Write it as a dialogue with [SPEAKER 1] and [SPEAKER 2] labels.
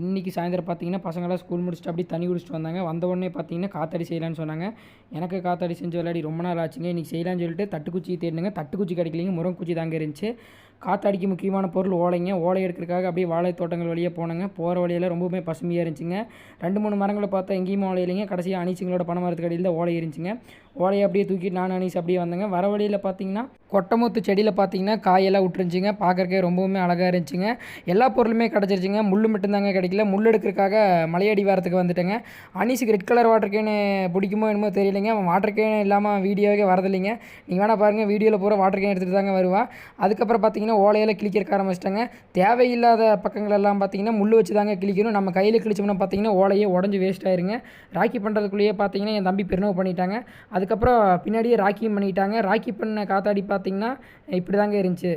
[SPEAKER 1] இன்றைக்கி சாயந்தரம் பார்த்தீங்கன்னா பசங்களாம் ஸ்கூல் முடிச்சுட்டு அப்படியே தண்ணி குடிச்சிட்டு வந்தாங்க. வந்த உடனே பார்த்தீங்கன்னா காத்தாடி செய்யலான்னு சொன்னாங்க. எனக்கு காத்தாடி செஞ்சு விளையாடி ரொம்ப நாள் ஆச்சுங்க. இன்றைக்கி செய்யலான்னு சொல்லிட்டு தட்டுக்குச்சி தேடினுங்க. தட்டுக்குச்சி கிடைக்கலிங்க. முருங்குச்சி தாங்க இருந்துச்சு. காத்தாடிக்கு முக்கியமான பொருள் ஓலைங்க. ஓலை எடுக்கிறதுக்காக அப்படியே வாழை தோட்டங்கள் வழியாக போனாங்க. போகிற வழியில் ரொம்பவுமே பசுமையாக இருந்துச்சுங்க. ரெண்டு மூணு மரங்களை பார்த்தா எங்கேயுமே ஓலை இல்லைங்க. கடைசியாக அனிச்சிங்களோட பணம் மரத்துக்கு அடியில் தான் ஓலை இருந்துச்சுங்க. ஓலையை அப்படியே தூக்கிட்டு நான் அனீஸ் அப்படியே வந்தேங்க. வர வழியில் பார்த்தீங்கன்னா கொட்டமுத்து செடியில் பார்த்தீங்கன்னா காயெல்லாம் விட்டுருந்துச்சிங்க பார்க்குறக்கே ரொம்பவுமே அழகாக இருந்துச்சுங்க. எல்லா பொருளுமே கிடச்சிருச்சிங்க. முள் மட்டும்தாங்க கிடைக்கல. முள் எடுக்கிறதுக்காக மலையடி வாரத்துக்கு வந்துட்டேங்க. அனீஸுக்கு ரெட் கலர் வாட்டர் கேனு பிடிக்குமோ என்னமோ தெரியலைங்க. அவன் வாட்டர் கேன் இல்லாமல் வீடியோவே வரதில்லைங்க. நீங்கள் வேணால் பாருங்கள் வீடியோவில் பூரா வாட்டர் கேன் எடுத்துகிட்டு தாங்க வருவான் அதுக்கப்புறம் பார்த்தீங்கன்னா ஓலையில் கிளிக்கிறக்க ஆரம்பிச்சிட்டாங்க. தேவையில்லாத பக்கங்கள் எல்லாம் பார்த்தீங்கன்னா முள் வச்சு தாங்க கிளிக்கணும் நம்ம கையில் கிழிச்சோம்னா பார்த்தீங்கன்னா ஓலையே உடஞ்சி வேஸ்ட் ஆயிருங்க. ராக்கி பண்ணுறதுக்குள்ளேயே பார்த்தீங்கன்னா என் தம்பி பெருணவு பண்ணிட்டாங்க. அதுக்கப்புறம் பின்னாடியே ராக்கியும் பண்ணிட்டாங்க. ராக்கி பண்ண காத்தாடி பார்த்தீங்கன்னா இப்படி தாங்க இருந்துச்சு.